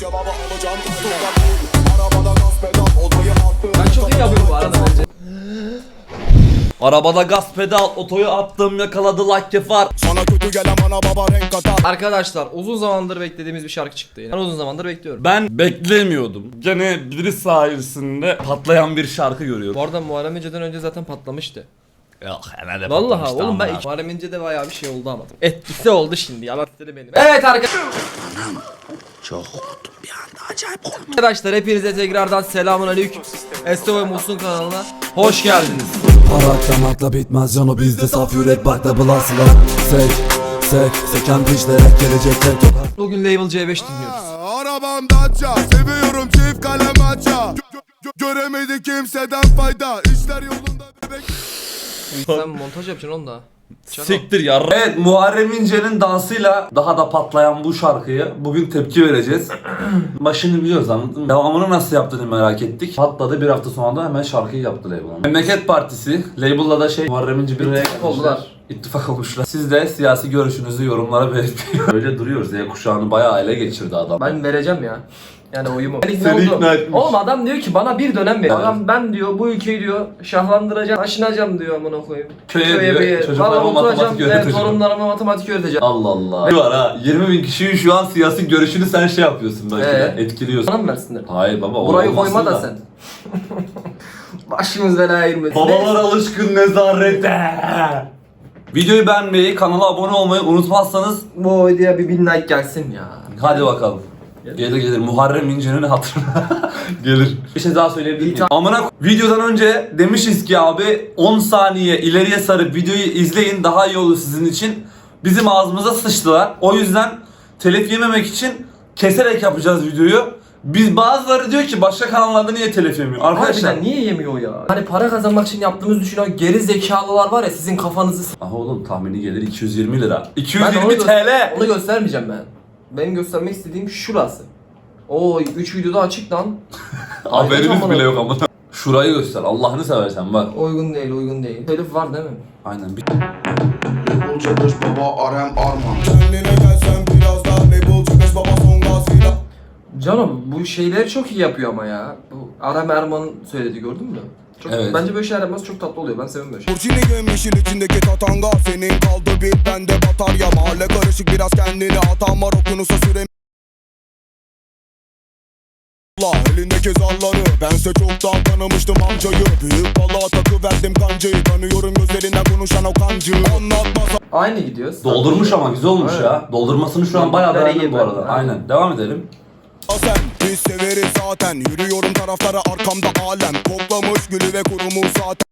cevabı alacağım Arabada gaz pedal odayı attım Ben çok iyi yapıyorum bu arada bence. Arabada gaz pedal, otoyu attım yakaladı like var. Sana kötü gelen bana baba renk katar Arkadaşlar uzun zamandır beklediğimiz bir şarkı çıktı. Yani. Ben uzun zamandır bekliyorum. Ben beklemiyordum. Gene biri sayesinde patlayan bir şarkı görüyorum. Bu arada Muharrem İnce'den önce zaten patlamıştı. Yok herhalde Vallahi patlamıştı oğlum ben ama. ilk Muharrem İnce'de bayağı bir şey oldu ama. Etkisi oldu şimdi yalan benim. Evet arkadaşlar. Arkadaşlar hepinize tekrardan selamun aleyküm. Esto ve Musun kanalına hoş geldiniz. Araklamakla bitmez canı bizde saf yürek bak da blasla Sek, sek, seken pişlerek gelecekler topar Bugün Label C5 dinliyoruz. Arabam Dacia Seviyorum çift kalem aça Gö- gö- Göremedi kimseden fayda İşler yolunda bebek Sen montaj yapacaksın onu da. Siktir ya. Evet Muharrem İnce'nin dansıyla daha da patlayan bu şarkıya bugün tepki vereceğiz. Başını biliyoruz anladın mı? Devamını nasıl yaptığını merak ettik. Patladı bir hafta sonra da hemen şarkıyı yaptı label'a. Memleket Partisi label'la da şey Muharrem İnce bir İttifak oldular. İttifak olmuşlar. Siz de siyasi görüşünüzü yorumlara belirtin. Öyle duruyoruz. Z kuşağını bayağı ele geçirdi adam. Ben vereceğim ya. Yani oyumu. Ben ikna Seni oldum. ikna etmiş. Oğlum adam diyor ki bana bir dönem ver. Evet. Adam ben diyor bu ülkeyi diyor şahlandıracağım, aşınacağım diyor amına koyayım. Köye diyor, bir- çocuklarıma Valla matematik oturacağım öğreteceğim. torunlarıma matematik öğreteceğim. Allah Allah. Ne var ha? 20 bin kişinin şu an siyasi görüşünü sen şey yapıyorsun belki de. Ee? Etkiliyorsun. Bana mı versinler? Hayır baba. Burayı koyma da sen. Başımız belaya girmesin. Babalar alışkın nezarette. Videoyu beğenmeyi, kanala abone olmayı unutmazsanız Bu videoya bir bin like gelsin ya. hadi bakalım. Gelir gelir. Muharrem İnce'nin hatırına gelir. Bir şey daha söyleyebilir miyim? Amına videodan önce demişiz ki abi 10 saniye ileriye sarıp videoyu izleyin daha iyi olur sizin için. Bizim ağzımıza sıçtılar. O yüzden telif yememek için keserek yapacağız videoyu. Biz bazıları diyor ki başka kanallarda niye telif yemiyor? Arkadaşlar Harbiden niye yemiyor ya? Hani para kazanmak için yaptığımız düşünen geri zekalılar var ya sizin kafanızı s- Aha oğlum tahmini gelir 220 lira. Ben 220 onu gö- TL. Onu göstermeyeceğim ben. Benim göstermek istediğim şurası. O 3 videoda açık lan. Haberimiz bile yok ama. Şurayı göster Allah'ını seversen bak. Uygun değil, uygun değil. Telif var değil mi? Aynen bir dış baba Arem Arman Kendine gelsen biraz daha label çıkış baba son gazıyla Canım bu şeyleri çok iyi yapıyor ama ya. Bu Aram Erman'ın söyledi gördün mü? Çok, Evet. Bence böyle şeyler yapması çok tatlı oluyor. Ben seviyorum böyle şeyleri. Burçini yemişin içindeki tatanga Senin kaldı bir bende batarya Mahalle karışık biraz kendini atan var okyanusa süre Allah elindeki zarları Bense çoktan tanımıştım amcayı Büyük balığa takı verdim kancayı Tanıyorum gözlerinden konuşan o kancı Anlatmasa Aynı gidiyoruz. Doldurmuş ama güzel olmuş Evet. ya. Doldurmasını şu an bayağı beğendim iyi bu arada. Aynen. Devam edelim. Sen Biz severiz zaten Yürüyorum taraflara arkamda alem Koklamış gülü ve kurumu zaten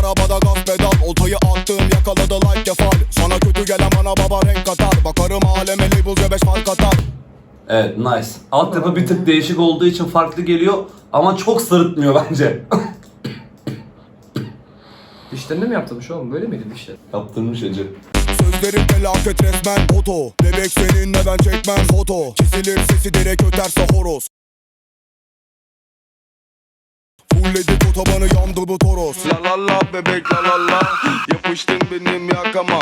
Arabada gaz pedal Oltayı attım yakaladı like kefal Sana kötü gelen bana baba renk katar Bakarım aleme label C5 fark atar Evet nice. Altyapı bir tık değişik olduğu için farklı geliyor ama çok sırıtmıyor bence. Dişlerinde mi yaptırmış oğlum? Böyle miydi dişler? Yaptırmış Ece. Sözlerim felaket resmen Oto Bebek seninle ben çekmem foto Kesilir sesi direkt öterse horoz Fullledik otobanı yandı bu toros La la la bebek la la la Yapıştın benim yakama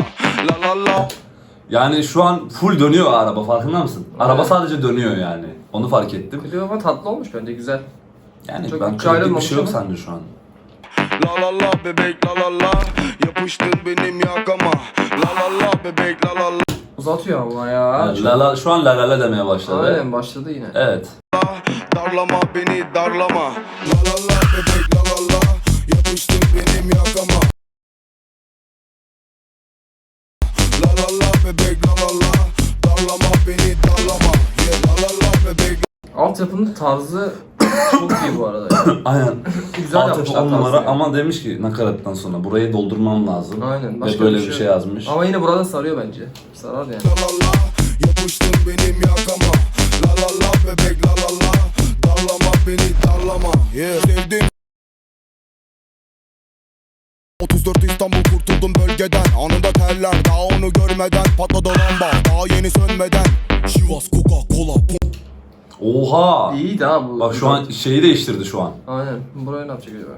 La la la Yani şu an full dönüyor araba farkında mısın? Araba Evet. sadece dönüyor yani. Onu fark ettim. Clio ama tatlı olmuş bence güzel. Yani Çok ben bir şey yok ama. sence şu an. La la la bebek la la la Yapıştın benim yakama La la la bebek la la la Uzatıyor ama ya. Evet, la la, şu an la la la demeye başladı. Aynen başladı yine. Evet. Darlama beni darlama La la la bebek la la la Yapıştın benim yakama La la la bebek la la la Darlama beni darlama Yeah la la la bebek Altyapının tarzı çok iyi bu arada. Aynen. Güzel Altyapı yapmışlar 10 numara ama demiş ki nakarattan sonra burayı doldurmam lazım. Aynen. Ve Başka böyle bir şey yazmış. Ama yine burada sarıyor bence. Sarar yani. La la la Yapıştın benim yakama La la la bebek la la la Darlama beni darlama Yeah Sevdim 34 İstanbul kurtuldum bölgeden Anında teller daha onu görmeden Patladı lamba daha yeni sönmeden Şivas Coca Cola Oha! İyiydi ha bu. Bak şu an şeyi değiştirdi şu an. Aynen. Burayı ne yapacak acaba?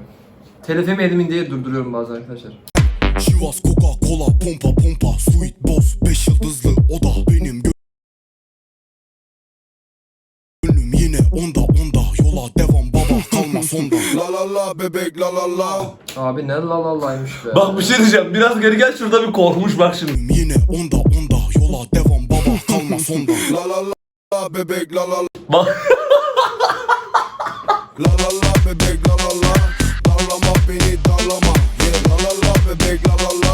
Telefemi edemin diye durduruyorum bazen arkadaşlar. Şivas Coca Cola pompa pompa Sweet Boss 5 yıldızlı o benim Gönlüm yine onda onda yola devam baba kalma sonda La la la bebek la la la Abi ne la la laymış be. Bak bir şey diyeceğim. Biraz geri gel şurada bir korkmuş bak şimdi. Yine onda onda yola devam baba kalma sonda La la la bebek la la la Bak La la la bebek la la la Darlama beni darlama yeah. La la la bebek la la la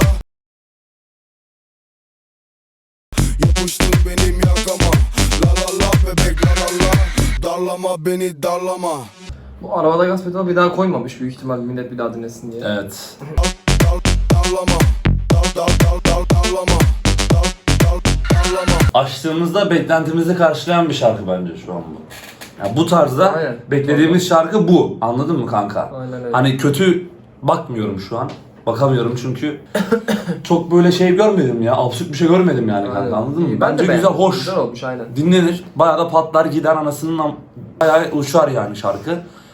Yapıştın benim yakama La la la bebek la la la Darlama beni darlama Bu arabada gaz pedal bir daha koymamış büyük ihtimal millet bir daha dinlesin diye. Evet. Dar, darlama Açtığımızda beklentimizi karşılayan bir şarkı bence şu an bu. Yani bu tarzda Aynen. beklediğimiz şarkı bu. Anladın mı kanka? Aynen öyle. Hani kötü bakmıyorum şu an. Bakamıyorum çünkü çok böyle şey görmedim ya. Absürt bir şey görmedim yani kanka Aynen. anladın mı? İyi, ben de Bence güzel, beğendim. hoş. Güzel olmuş aynen. Dinlenir. Bayağı da patlar gider anasının am- bayağı uçar yani şarkı.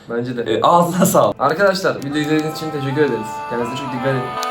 Bence de. E, ağzına sağlık. Arkadaşlar video izlediğiniz için teşekkür ederiz. Kendinize çok dikkat edin.